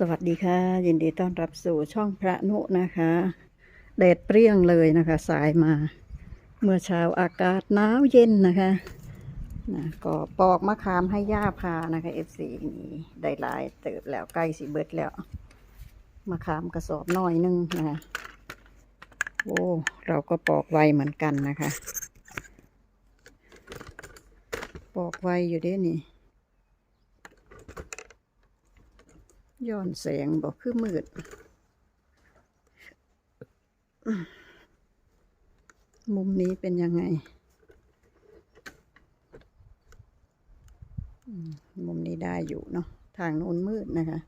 สวัสดีค่ะ ยินดีต้อนรับสู่ช่องพระนุนะคะแดดเปรี้ยงเลยนะคะ สายมา เมื่อเช้าอากาศหนาวเย็นนะคะนะก็ปอกมะขามให้ย่าพานะคะเอฟซีนี่ได้ลายเติบแล้วใกล้สิเบิดแล้วมะขามกระสอบน้อยหนึงนะคะโอ้เราก็ปอกไวเหมือนกันนะคะ ปอกไวอยู่ด้วยนี่ ย้อนแสงบอกคือมืดมุมนี้เป็นยังไงมมุมนี้ได้อยู่เนาะ ทางโน้นมืดนะคะ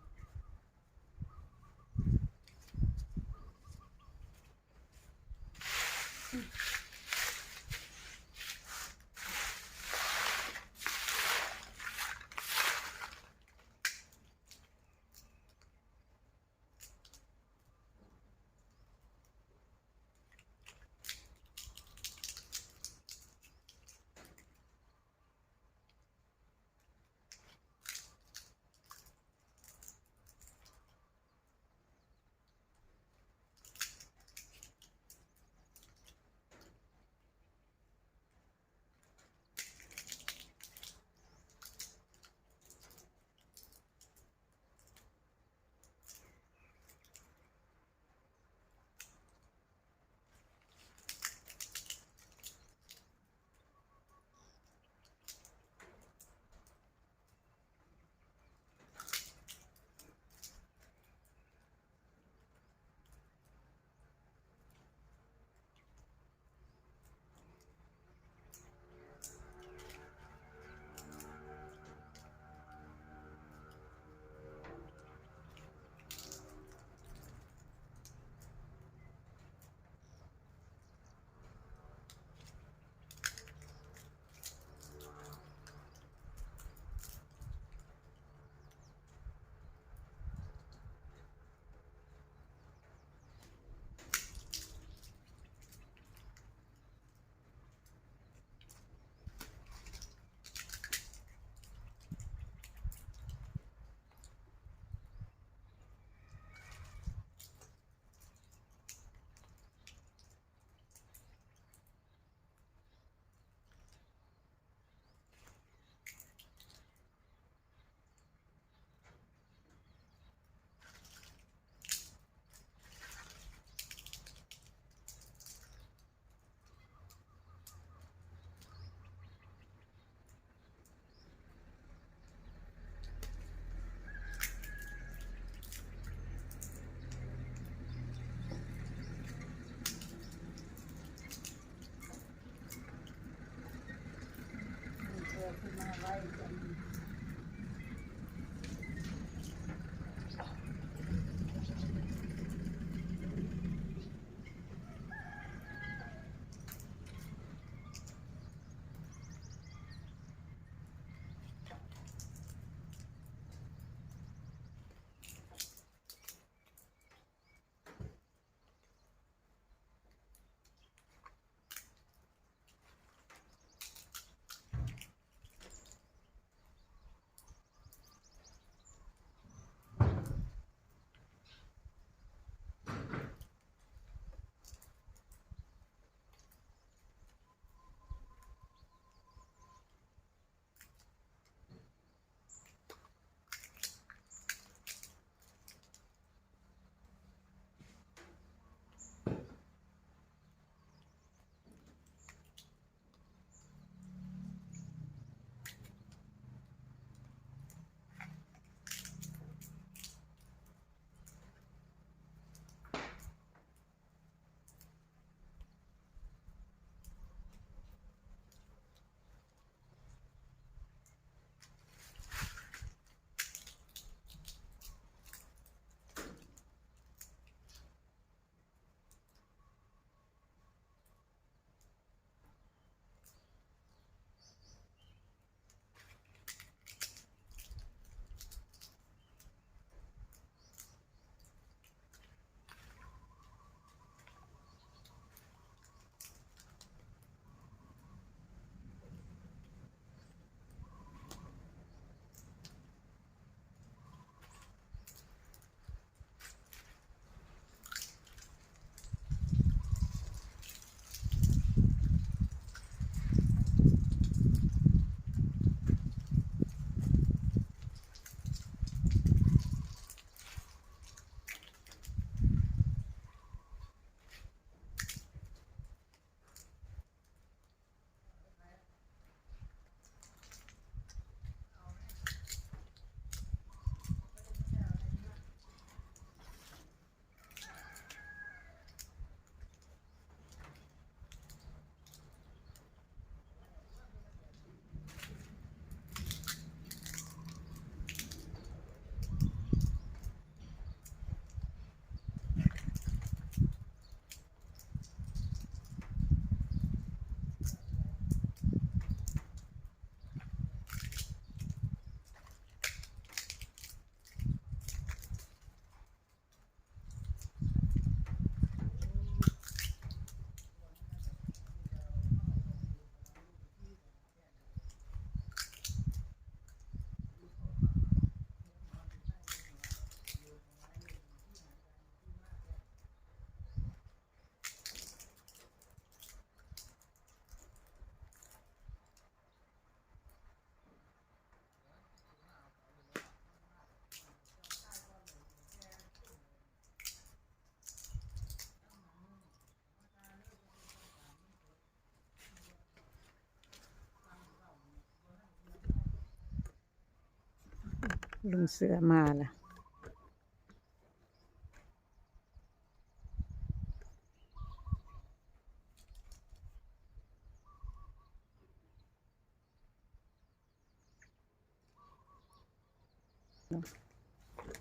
ลุงเสือมาละ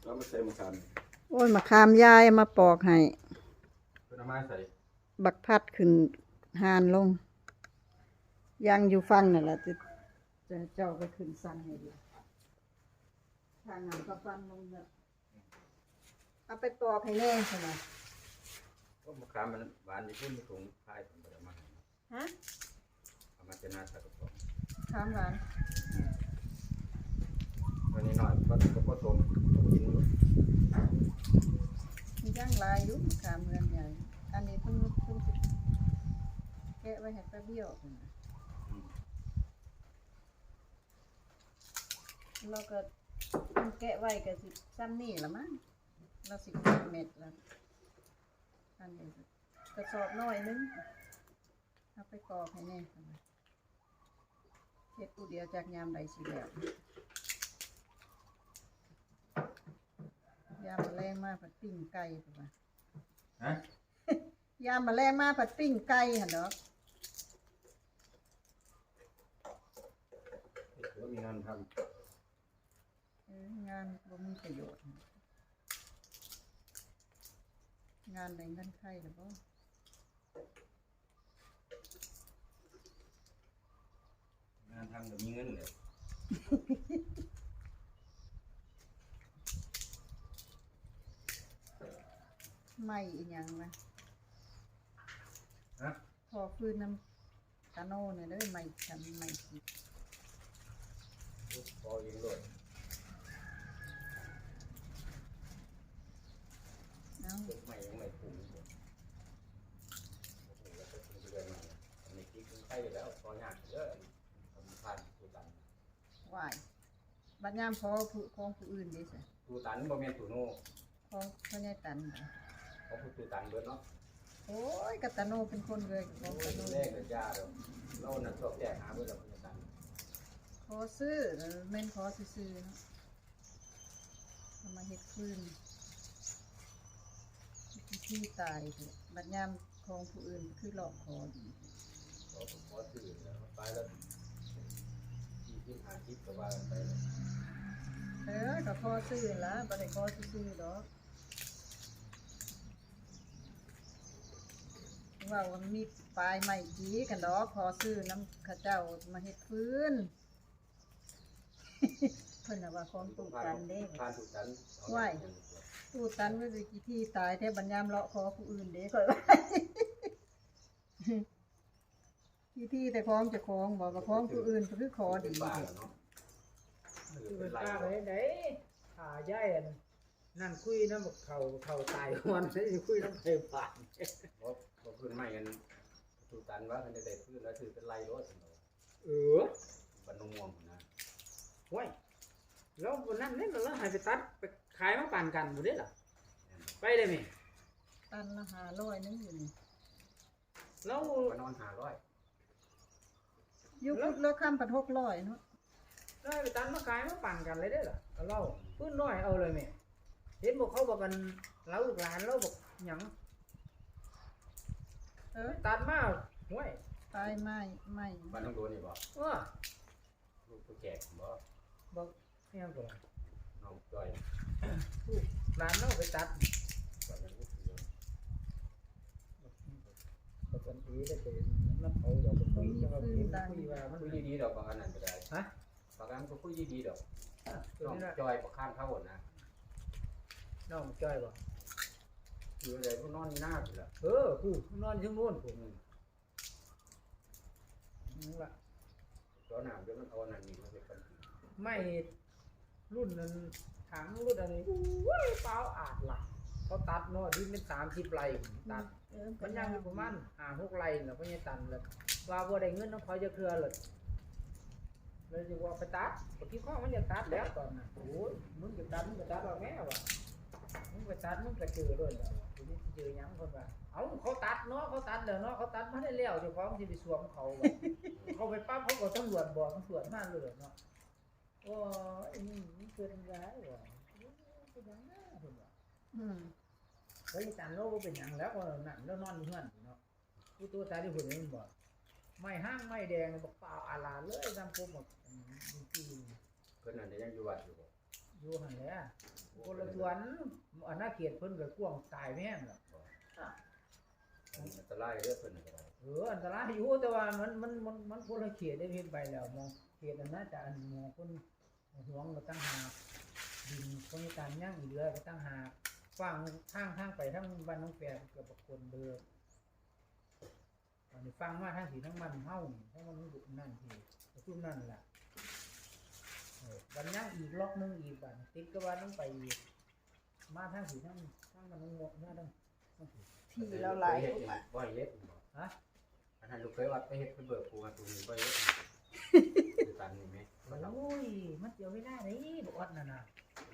แล้วมาใส่มะขามโอ้ยมาคามยายมาปอกให้ เป็นเอามาใส่บักพัดขึ้นหานลง ยังอยู่ฟังนั่นแหละจะจะเจ้าก็ขึ้นสั่งให้ดี ทางนั้นก็ฟันลงเนี่ยเอาไปปอกให้แน่ใช่ไหมก็มะขามมันหวานที่พุ่นมีถุงพายผมก็ได้มาให้ฮะเอามาจะน่าใส่กระป๋องถามหวานวันนี้หน่อยก็ก็ก็ต้มต้มกินอยู่มีย่างลายอยู่ขามเมืองใหญ่อันนี้เพิ่งเพิ่งสิแกะไว้ให้ป้าเบี้ยวพุ่นน่ะอืมเราก็ เพิ่งแกะไว้ก็สิซ้ำนี่ละมั้งเราสิเก็บเม็ดแล้วอันนี้ก็กระสอบน้อยนึงเอาไปกรอกให้แน่พุ่นน่ะเฮ็ดผู้เดียวจากยามใดสิแล้วยามมาแรงมากผัดปิ้งไก่พุ่นว่ะฮะยามมาแรงมากผัดปิ้งไก่หั่นดอกถือว่ามีงานทเออ งานบ่มีประโยชน์ งานได้เงินไข่หรือบ่ำงานทำก็มีเงินเลยไม่อีหยังนะฮะพอฟื้นน้ำกาโน่เนี่ยเด้อไม่ฉันไม่คิด พอเองเลย เอ้าต้นไม้ยังไม่ปลูกอยู่โอ้โหแล้วก็เป็นเดือนใหม่อันนี้ที่คุณไข่แล้วพอยากเยอะทำทานตูตันวายบัดยามพอผู้ของผู้อื่นเด้ซะตูตันบ่แม่นตูโน่ของพ่อใหญ่ตันบ่เขาพูดตูตันเบิดเนาะโอ้ยกะตาโนเป็นคนเลยของโอ้ตายโนแรกเลยยาเราเรานั่นชอบแจกหาเบิดแล้วตูตันขอซื้อเออแม่นขอซื้อๆเนาะเอามาเฮ็ดคืน ที่ตายเถอะบัดยามของผู้อื่นคือหลอกคอดีขอขอสื่อแล้วไปแล้วที่ที่หาทิพย์ก็ว่ากันไปแล้วเออก็พอซื้อละบ่ได้ขอซื้อๆดอกว่ามันมีปลายใหม่จีกันดอกพอซื้อน้ำเข้าเจ้ามาเฮ็ดฟืนเพิ่นน่ะว่าของตู้กันเด้ทานตูตันไหว้ ตู้ตันไว้สิกี่ที่ตายแท้บัญยามเลาะคอผู้อื่นเด้ข่อยว่าที่ที่แต่ของเจะของบอกว่าของผู้อื่นก็คือขอดีบ้าแล้วเนาะคือเป็นป้าไปไหนขาย่ายอันนั่นคุยน้ำบอกเขาเขาตายวันนี้คุยน้ำไผ่ผ่านเพราะเพราะพื้นไม้กันตูตันว่ามันจะได้พื้นแล้วถือเป็นไรรถสำหรับเออบรรนุงวงนะห้วยแล้ววันนั้นเนี่ยเราให้ไปตัดไป ขายมาปั่นกันหมดเลยล่ะไปเลยไหมตันละหาร้อยนึงอยู่นี่แล้วมานอนหาร้อยอยุคแล้วข้ามปัดหกร้อยเนาะแล้วให้ไปตัดมาขายมาปั่นกันเลยได้อล่ะเอาเราพื้นน้อยเอาเลยไหมเห็นบอกเขาบอกกันเราลูกหลานเราบอกหยังเออตัดมาห้วยปลายไม้ไม้บ้านน้องโดนนี่บ่ว่าลูกผู้แจกบ่บอกเนี่ยก่อน น้องจอยลูกหลานเราไปตัดบ้านนั้นลูกเดียวปกติได้เป็นน้ำเขาเดี๋ยวไปคุยจะมาคุยคุยว่ามันคุยดีๆดอกบางอันนั่นก็ได้ฮะบางอันก็คุยดีๆดอกน้องนี้นะจอยประข้างเขาหมดนะน้องจ้อยบ่อยู่อะไรพวกนอนหน้าอยู่ละเออกูนอนอยู่โน่นกูอืมนั่นละตอนหนาวเดี๋ยวมันเอาหนั่นนี่มาเป็นปัญหาไม่ รุ่นนั้นถังรุ่นอะไรโอ้ยเปล่าอาดล่ะเขาตัดเนาะดินเป็นสามสิบไร่ตัดเออมันยังอยู่ประมาณห้าหกไร่น่ะเพราะยังตันเลยว่าบ่ได้เงินน้องเขาจะเครือเลยเลยจะว่าไปตัดปกติข้อมันจะตัดแล้วตอนน่ะโอ้ยมึงจะตัดมึงจะตัดเอาแม่วะมึงไปตัดมึงก็เจอด้วยแล้วทีนี้เจอหยังคนว่าเอ้าเขาตัดเนาะเขาตัดแล้วเนาะเขาตัดมาได้แล้วเจ้าของสิไปสวมเขาวะเขาไปปั๊บเขาก็ตำรวจบอกตำรวจมาเลยเนาะ โอ้ยนี่มันเกิดอะไรวะเป็นหยังไงเพิ่นว่าอืมเฮ้ยตันโลก็เป็นหยังแล้วก็นั่นแล้วนอนอยู่เฮือนเนาะผู้ตัวตายที่หุ่นนี่มันบอกไม่ห้างไม่แดงบอกเปล่าอาลาเลยตามผมหมดจริงเพิ่นนั่นจะยังอยู่วัดอยู่บ่ๆอยู่หันแหละคนละสวนอันน่าเกลียดเพิ่นก็กว้างตายแม่งล่ะอันตรายเด้อเพิ่นนั่นก็ได้เอออันตรายอยู่แต่ว่ามันมันมันมันคนละเขตได้เห็นไปแล้วมองเขตอันน่าจะอันมองคน ห่วงก็ตั้งหากดินคนมีการย่างอีกเรือก็ตั้งหากฟังทางทางไปทั้งบ้านน้องแปรเกือบคนเดือตอนนี้ฟังมาทั้งสีทั้งมันเฮานี่ทั้งมันดุนั่นทีทุ่มนั่นแหละเออบันย่างอีกล็อกหนึงอีกบันติดก็ว่าต้องไปอีกมาทั้งสีทั้งทั้งมันทั้งหมดมาทั้งทั้งสีที่เราไหลเฮ็ดอยู่บ่ให้เฮ็ดบ่ฮะอันนั้นลูกเคยวัดไปเฮ็ดเพิ่นเบิกปูมาตูนี้บ่เฮ็ด คือตันนี่แม่บ่เฒ่าโอ้ยมันเสียเวลาเด้บอดน่ะนะ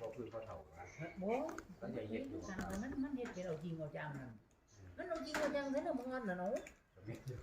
บ่คือพ่อเฒ่านะบ่มันเฮ็ดอยู่มันมันเฮ็ดเป็นเอาจริงเอาจังนั่นมันเอาจริงเอาจังเด้อบ่งอนน่ะเนาะก็มีอยู่